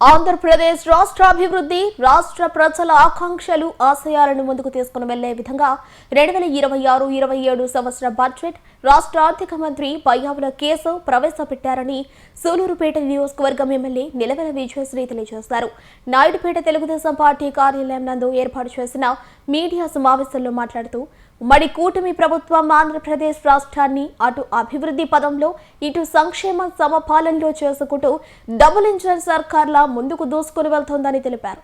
ఆంధ్రప్రదేశ్ రాష్ట్రాభివృద్ధి రాష్ట్ర ప్రజల ఆకాంక్షలు ఆశయాలను ముందుకు తీసుకుని వెళ్ళే విధంగా రెండు వేల ఇరవై ఆరు ఇరవై ఏడు సంవత్సర బడ్జెట్ రాష్ట్ర ఆర్థిక మంత్రి పయ్యావుల కేశవ్ ప్రవేశపెట్టారని సూలూరుపేట నియోజకవర్గం ఎమ్మెల్యే నిలవెల విజయశ్రీ తెలియజేశారు. నాయుడుపేట తెలుగుదేశం పార్టీ కార్యాలయం నందు ఏర్పాటు చేసిన మీడియా సమావేశంలో మాట్లాడుతూ ఉమ్మడి కూటమి ప్రభుత్వం ఆంధ్రప్రదేశ్ రాష్ట్రాన్ని అటు అభివృద్ధి పదంలో ఇటు సంక్షేమ సమపాలనలో చేసుకుంటూ డబుల్ ఇంజన్ సర్కార్లా ముందుకు దూసుకుని వెళ్తోందని తెలిపారు.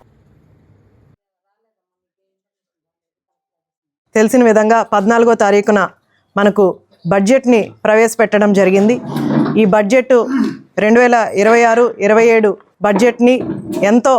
తెలిసిన విధంగా పద్నాలుగో తారీఖున మనకు బడ్జెట్ని ప్రవేశపెట్టడం జరిగింది. ఈ బడ్జెట్ రెండు వేల ఇరవై ఆరు ఇరవై ఏడు బడ్జెట్ని ఎంతో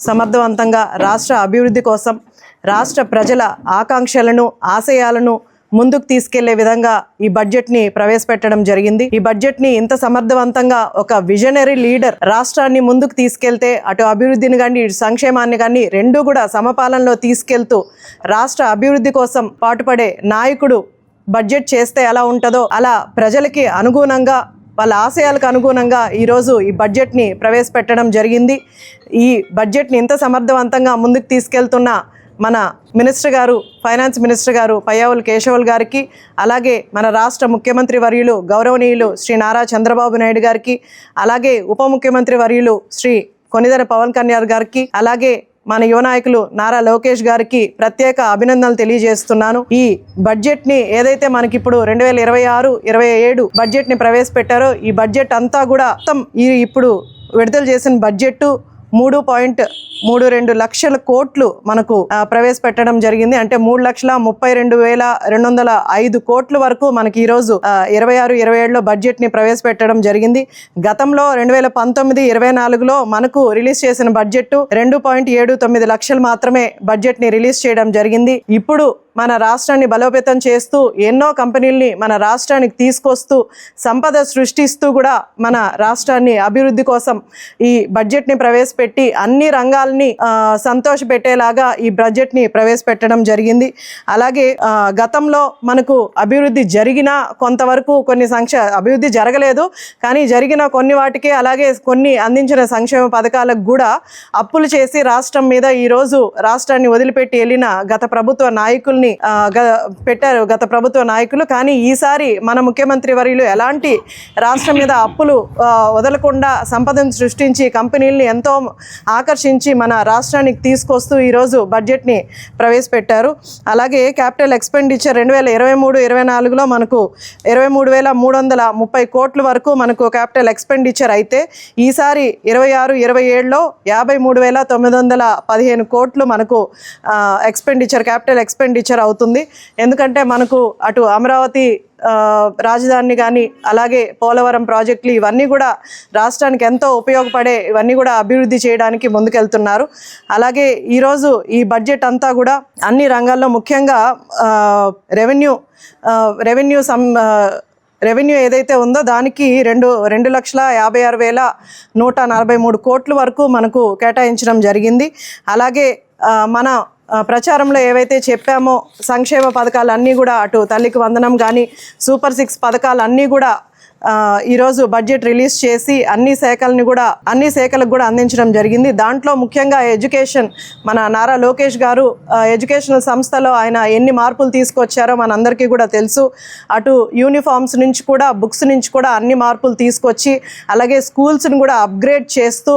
సమర్థవంతంగా రాష్ట్ర అభివృద్ధి కోసం రాష్ట్ర ప్రజల ఆకాంక్షలను ఆశయాలను ముందుకు తీసుకెళ్ళే విధంగా ఈ బడ్జెట్ని ప్రవేశపెట్టడం జరిగింది. ఈ బడ్జెట్ని ఇంత సమర్థవంతంగా ఒక విజనరీ లీడర్ రాష్ట్రాన్ని ముందుకు తీసుకెళ్తే అటు అభివృద్ధిని కానీ ఇటు సంక్షేమాన్ని కానీ రెండు కూడా సమపాలనలో తీసుకెళ్తూ రాష్ట్ర అభివృద్ధి కోసం పాటుపడే నాయకుడు బడ్జెట్ చేస్తే ఎలా ఉంటుందో అలా ప్రజలకి అనుగుణంగా వాళ్ళ ఆశయాలకు అనుగుణంగా ఈరోజు ఈ బడ్జెట్ని ప్రవేశపెట్టడం జరిగింది. ఈ బడ్జెట్ని ఇంత సమర్థవంతంగా ముందుకు తీసుకెళ్తున్న మన మినిస్టర్ గారు ఫైనాన్స్ మినిస్టర్ గారు పయ్యావుల కేశవుల్ గారికి అలాగే మన రాష్ట్ర ముఖ్యమంత్రి వర్యులు గౌరవనీయులు శ్రీ నారా చంద్రబాబు నాయుడు గారికి అలాగే ఉప ముఖ్యమంత్రి వర్యులు శ్రీ కొనిదర పవన్ కళ్యాణ్ గారికి అలాగే మన యువ నాయకులు నారా లోకేష్ గారికి ప్రత్యేక అభినందనలు తెలియజేస్తున్నాను. ఈ బడ్జెట్ని ఏదైతే మనకి ఇప్పుడు రెండు వేల ఇరవై ఆరు ఇరవై ఏడు బడ్జెట్ని ప్రవేశపెట్టారో ఈ బడ్జెట్ అంతా కూడా మొత్తం ఈ ఇప్పుడు విడుదల చేసిన బడ్జెట్ మూడు పాయింట్ మూడు రెండు లక్షల కోట్లు మనకు ప్రవేశపెట్టడం జరిగింది. అంటే మూడు లక్షల ముప్పై రెండు వేల రెండు వందల ఐదు కోట్ల వరకు మనకి ఈరోజు ఇరవై ఆరు ఇరవై ఏడులో బడ్జెట్ని ప్రవేశపెట్టడం జరిగింది. గతంలో రెండు వేల పంతొమ్మిది ఇరవై నాలుగులో మనకు రిలీజ్ చేసిన బడ్జెట్ రెండు పాయింట్ ఏడు తొమ్మిది లక్షలు మాత్రమే బడ్జెట్ని రిలీజ్ చేయడం జరిగింది. ఇప్పుడు మన రాష్ట్రాన్ని బలోపేతం చేస్తూ ఎన్నో కంపెనీల్ని మన రాష్ట్రానికి తీసుకొస్తూ సంపద సృష్టిస్తూ కూడా మన రాష్ట్రాన్ని అభివృద్ధి కోసం ఈ బడ్జెట్ని ప్రవేశపెట్టి అన్ని రంగాల్ని సంతోషపెట్టేలాగా ఈ బడ్జెట్ని ప్రవేశపెట్టడం జరిగింది. అలాగే గతంలో మనకు అభివృద్ధి జరిగిన కొంతవరకు కొన్ని సంక్ష అభివృద్ధి జరగలేదు. కానీ జరిగిన కొన్ని వాటికే అలాగే కొన్ని అందించిన సంక్షేమ పథకాలకు కూడా అప్పులు చేసి రాష్ట్రం మీద ఈరోజు రాష్ట్రాన్ని వదిలిపెట్టి వెళ్ళిన గత ప్రభుత్వ నాయకుల్ని ఆ, గ- పెట్టారు గత ప్రభుత్వ నాయకులు. కానీ ఈసారి మన ముఖ్యమంత్రి వర్యులు ఎలాంటి రాష్ట్రం మీద అప్పులు వదలకుండా సంపదను సృష్టించి కంపెనీల్ని ఎంతో ఆకర్షించి మన రాష్ట్రానికి తీసుకొస్తూ ఈరోజు బడ్జెట్ని ప్రవేశపెట్టారు. అలాగే క్యాపిటల్ ఎక్స్పెండిచర్ రెండు వేల ఇరవై మూడు ఇరవై నాలుగులో మనకు ఇరవై మూడు వేల మూడు వందల ముప్పై కోట్ల వరకు మనకు క్యాపిటల్ ఎక్స్పెండిచర్ అయితే ఈసారి ఇరవై ఆరు ఇరవై ఏడులో యాభై మూడు వేల తొమ్మిది వందల పదిహేను కోట్లు మనకు ఎక్స్పెండిచర్ క్యాపిటల్ ఎక్స్పెండిచర్ అవుతుంది. ఎందుకంటే మనకు అటు అమరావతి రాజధాని కానీ అలాగే పోలవరం ప్రాజెక్టులు ఇవన్నీ కూడా రాష్ట్రానికి ఎంతో ఉపయోగపడే ఇవన్నీ కూడా అభివృద్ధి చేయడానికి ముందుకెళ్తున్నారు. అలాగే ఈరోజు ఈ బడ్జెట్ అంతా కూడా అన్ని రంగాల్లో ముఖ్యంగా రెవెన్యూ రెవెన్యూ సం రెవెన్యూ ఏదైతే ఉందో దానికి రెండు రెండు లక్షల యాభై ఆరు వేల నూట నలభై మూడు కోట్ల వరకు మనకు కేటాయించడం జరిగింది. అలాగే మన ప్రచారంలో ఏవైతే చెప్పామో సంక్షేమ పథకాలు అన్నీ కూడా అటు తల్లికి వందనం కానీ సూపర్ సిక్స్ పథకాలు అన్నీ కూడా ఈరోజు బడ్జెట్ రిలీజ్ చేసి అన్ని శాఖల్ని కూడా అన్ని శాఖలకు కూడా అందించడం జరిగింది. దాంట్లో ముఖ్యంగా ఎడ్యుకేషన్ మన నారా లోకేష్ గారు ఎడ్యుకేషనల్ సంస్థలో ఆయన ఎన్ని మార్పులు తీసుకొచ్చారో మనందరికీ కూడా తెలుసు. అటు యూనిఫామ్స్ నుంచి కూడా బుక్స్ నుంచి కూడా అన్ని మార్పులు తీసుకొచ్చి అలాగే స్కూల్స్ని కూడా అప్గ్రేడ్ చేస్తూ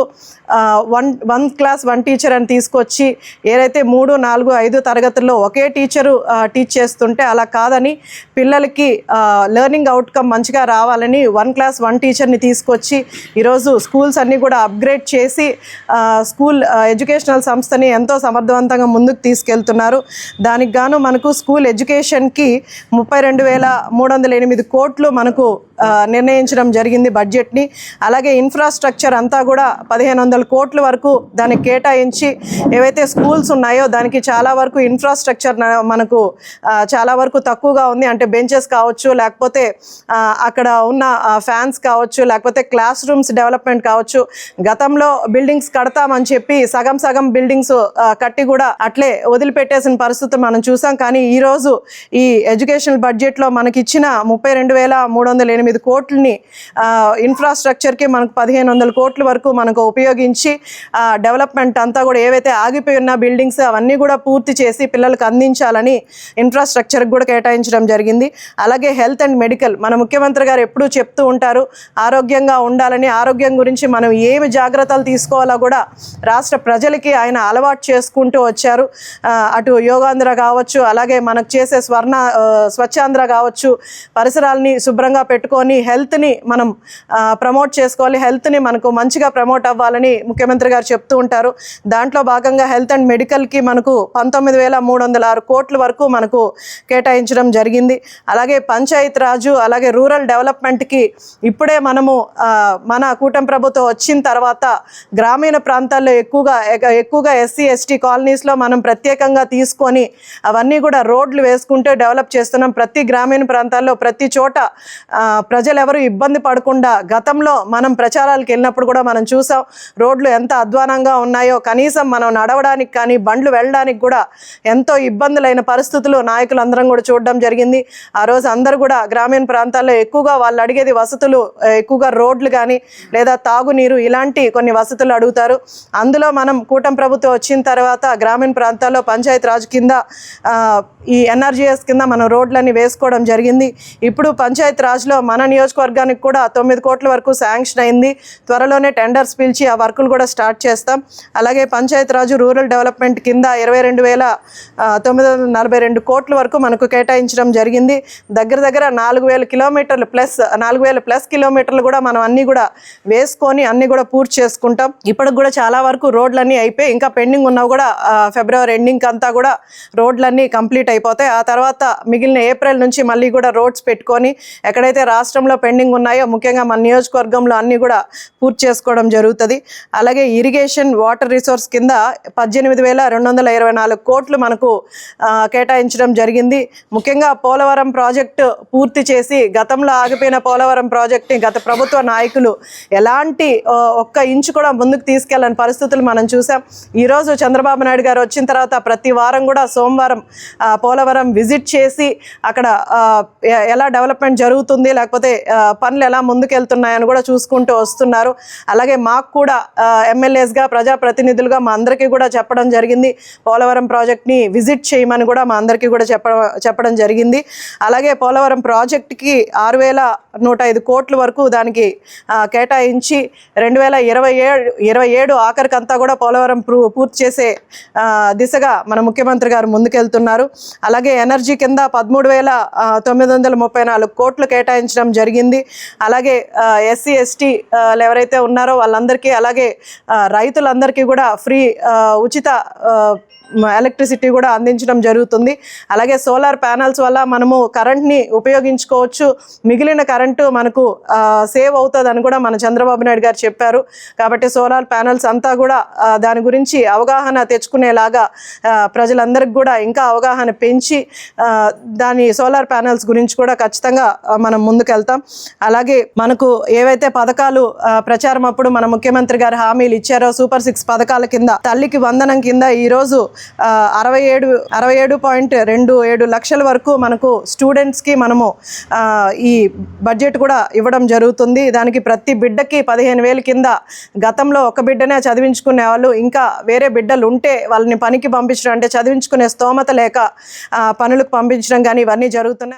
one one class one teacher అని తీసుకొచ్చి ఏదైతే మూడు నాలుగు ఐదు తరగతుల్లో ఒకే టీచరు టీచ్ చేస్తుంటే అలా కాదని పిల్లలకి లెర్నింగ్ అవుట్కమ్ మంచిగా రావాలని వన్ క్లాస్ వన్ టీచర్ని తీసుకొచ్చి ఈరోజు స్కూల్స్ అన్నీ కూడా అప్గ్రేడ్ చేసి స్కూల్ ఎడ్యుకేషనల్ సంస్థని ఎంతో సమర్థవంతంగా ముందుకు తీసుకెళ్తున్నారు. దానికి గాను మనకు స్కూల్ ఎడ్యుకేషన్కి ముప్పై రెండు వేల మూడు వందల ఎనిమిది కోట్లు మనకు నిర్ణయించడం జరిగింది బడ్జెట్ని. అలాగే ఇన్ఫ్రాస్ట్రక్చర్ అంతా కూడా పదిహేను వందల కోట్ల వరకు దానికి కేటాయించి ఏవైతే స్కూల్స్ ఉన్నాయో దానికి చాలా వరకు ఇన్ఫ్రాస్ట్రక్చర్ మనకు చాలా వరకు తక్కువగా ఉంది. అంటే బెంచెస్ కావచ్చు లేకపోతే అక్కడ ఉన్న ఫ్యాన్స్ కావచ్చు లేకపోతే క్లాస్ రూమ్స్ డెవలప్మెంట్ కావచ్చు. గతంలో బిల్డింగ్స్ కడతామని చెప్పి సగం సగం బిల్డింగ్స్ కట్టి కూడా అట్లే వదిలిపెట్టేసిన పరిస్థితి మనం చూసాం. కానీ ఈరోజు ఈ ఎడ్యుకేషనల్ బడ్జెట్లో మనకిచ్చిన ముప్పై రెండు వేల మూడు వందల ఎనిమిది తొమ్మిది కోట్లని ఇన్ఫ్రాస్ట్రక్చర్కి మనకు పదిహేను వందల కోట్ల వరకు మనకు ఉపయోగించి డెవలప్మెంట్ అంతా కూడా ఏవైతే ఆగిపోయి ఉన్న బిల్డింగ్స్ అవన్నీ కూడా పూర్తి చేసి పిల్లలకు అందించాలని ఇన్ఫ్రాస్ట్రక్చర్కి కూడా కేటాయించడం జరిగింది. అలాగే హెల్త్ అండ్ మెడికల్ మన ముఖ్యమంత్రి గారు ఎప్పుడూ చెప్తూ ఉంటారు ఆరోగ్యంగా ఉండాలని ఆరోగ్యం గురించి మనం ఏమి జాగ్రత్తలు తీసుకోవాలో కూడా రాష్ట్ర ప్రజలకి ఆయన అలవాటు చేసుకుంటూ వచ్చారు. అటు యోగాంధ్ర కావచ్చు అలాగే మనకు చేసే స్వర్ణ స్వచ్ఛాంధ్ర కావచ్చు పరిసరాలని శుభ్రంగా పెట్టుకొని హెల్త్ని మనం ప్రమోట్ చేసుకోవాలి. హెల్త్ని మనకు మంచిగా ప్రమోట్ అవ్వాలని ముఖ్యమంత్రి గారు చెప్తూ ఉంటారు. దాంట్లో భాగంగా హెల్త్ అండ్ మెడికల్కి మనకు పంతొమ్మిది వేల మూడు వందల ఆరు కోట్ల వరకు మనకు కేటాయించడం జరిగింది. అలాగే పంచాయత్ రాజు అలాగే రూరల్ డెవలప్మెంట్కి ఇప్పుడే మనము మన కూటమి ప్రభుత్వం వచ్చిన తర్వాత గ్రామీణ ప్రాంతాల్లో ఎక్కువగా ఎక్కువగా ఎస్సీ ఎస్టీ కాలనీస్లో మనం ప్రత్యేకంగా తీసుకొని అవన్నీ కూడా రోడ్లు వేసుకుంటూ డెవలప్ చేస్తున్నాం. ప్రతి గ్రామీణ ప్రాంతాల్లో ప్రతి చోట ప్రజలు ఎవరు ఇబ్బంది పడకుండా గతంలో మనం ప్రచారాలకు వెళ్ళినప్పుడు కూడా మనం చూసాం రోడ్లు ఎంత అధ్వానంగా ఉన్నాయో కనీసం మనం నడవడానికి కానీ బండ్లు వెళ్ళడానికి కూడా ఎంతో ఇబ్బందులైన పరిస్థితులు నాయకులందరం కూడా చూడడం జరిగింది. ఆ రోజు అందరూ కూడా గ్రామీణ ప్రాంతాల్లో ఎక్కువగా వాళ్ళు అడిగేది వసతులు ఎక్కువగా రోడ్లు కానీ లేదా తాగునీరు ఇలాంటి కొన్ని వసతులు అడుగుతారు. అందులో మనం కూటమి ప్రభుత్వం వచ్చిన తర్వాత గ్రామీణ ప్రాంతాల్లో పంచాయతీ రాజ్ కింద ఈ ఎన్ఆర్జీఎస్ కింద మనం రోడ్లన్నీ వేసుకోవడం జరిగింది. ఇప్పుడు పంచాయతీ రాజ్లో మన నియోజకవర్గానికి కూడా తొమ్మిది కోట్ల వరకు శాంక్షన్ అయింది. త్వరలోనే టెండర్స్ పిలిచి ఆ వర్కులు కూడా స్టార్ట్ చేస్తాం. అలాగే పంచాయతీ రాజు రూరల్ డెవలప్మెంట్ కింద ఇరవై రెండు వేల తొమ్మిది వందల నలభై రెండు కోట్ల వరకు మనకు కేటాయించడం జరిగింది. దగ్గర దగ్గర నాలుగు వేల కిలోమీటర్లు ప్లస్ నాలుగు వేల ప్లస్ కిలోమీటర్లు కూడా మనం అన్నీ కూడా వేసుకొని అన్నీ కూడా పూర్తి చేసుకుంటాం. ఇప్పటికి కూడా చాలా వరకు రోడ్లన్నీ అయిపోయి ఇంకా పెండింగ్ ఉన్నవి కూడా ఫిబ్రవరి ఎండింగ్ అంతా కూడా రోడ్లన్నీ కంప్లీట్ అయిపోతాయి. ఆ తర్వాత మిగిలిన ఏప్రిల్ నుంచి మళ్ళీ కూడా రోడ్స్ పెట్టుకొని ఎక్కడైతే రాష్ట్రంలో పెండింగ్ ఉన్నాయో ముఖ్యంగా మన నియోజకవర్గంలో అన్నీ కూడా పూర్తి చేసుకోవడం జరుగుతుంది. అలాగే ఇరిగేషన్ వాటర్ రిసోర్స్ కింద పద్దెనిమిది వేల రెండు వందల ఇరవై నాలుగు కోట్లు మనకు కేటాయించడం జరిగింది. ముఖ్యంగా పోలవరం ప్రాజెక్టు పూర్తి చేసి గతంలో ఆగిపోయిన పోలవరం ప్రాజెక్ట్ని గత ప్రభుత్వ నాయకులు ఎలాంటి ఒక్క ఇంచు కూడా ముందుకు తీసుకెళ్ళని పరిస్థితులు మనం చూసాం. ఈరోజు చంద్రబాబు నాయుడు గారు వచ్చిన తర్వాత ప్రతి వారం కూడా సోమవారం పోలవరం విజిట్ చేసి అక్కడ ఎలా డెవలప్మెంట్ జరుగుతుంది లేకపోతే లేకపోతే పనులు ఎలా ముందుకెళ్తున్నాయని కూడా చూసుకుంటూ వస్తున్నారు. అలాగే మాకు కూడా ఎమ్మెల్యేస్గా ప్రజాప్రతినిధులుగా మా అందరికీ కూడా చెప్పడం జరిగింది. పోలవరం ప్రాజెక్ట్ని విజిట్ చేయమని కూడా మా అందరికీ కూడా చెప్పడం చెప్పడం జరిగింది. అలాగే పోలవరం ప్రాజెక్ట్కి ఆరు వేల నూట ఐదు కోట్ల వరకు దానికి కేటాయించి రెండు వేల ఇరవై ఏడు ఇరవై ఏడు ఆఖరికంతా కూడా పోలవరం ప్రూ- పూర్తి చేసే దిశగా మన ముఖ్యమంత్రి గారు ముందుకెళ్తున్నారు. అలాగే ఎనర్జీ కింద పదమూడు వేల తొమ్మిది వందల ముప్పై నాలుగు కోట్లు కేటాయించిన కేటాయించడం జరిగింది. అలాగే ఎస్సీ ఎస్టీ ఎవరైతే ఉన్నారో వాళ్ళందరికీ అలాగే రైతులందరికీ కూడా ఫ్రీ ఉచిత ఎలక్ట్రిసిటీ కూడా అందించడం జరుగుతుంది. అలాగే సోలార్ ప్యానల్స్ వల్ల మనము కరెంట్ని ఉపయోగించుకోవచ్చు. మిగిలిన కరెంటు మనకు సేవ్ సేవ్ అవుతుందని కూడా మన చంద్రబాబు నాయుడు గారు చెప్పారు. కాబట్టి సోలార్ ప్యానల్స్ అంతా కూడా దాని గురించి అవగాహన తెచ్చుకునేలాగా ఆ, ప్రజలందరికీ కూడా ఇంకా అవగాహన పెంచి దాని సోలార్ ప్యానల్స్ గురించి కూడా ఖచ్చితంగా మనం ముందుకు ముందుకెళ్తాం అలాగే మనకు ఏవైతే పథకాలు ప్రచారం అప్పుడు మన ముఖ్యమంత్రి గారు హామీలు ఇచ్చారో సూపర్ సిక్స్ పథకాల కింద తల్లికి వందనం కింద ఈరోజు రోజు అరవై ఏడు అరవై ఏడు పాయింట్ రెండు ఏడు లక్షల వరకు మనకు స్టూడెంట్స్కి మనము ఈ బడ్జెట్ కూడా ఇవ్వడం జరుగుతుంది. దానికి ప్రతి బిడ్డకి పదిహేను వేలు కింద గతంలో ఒక బిడ్డనే చదివించుకునే వాళ్ళు ఇంకా వేరే బిడ్డలు ఉంటే వాళ్ళని పనికి పంపించడం అంటే చదివించుకునే స్తోమత లేక పనులకు పంపించడం కానీ ఇవన్నీ జరుగుతున్నాయి.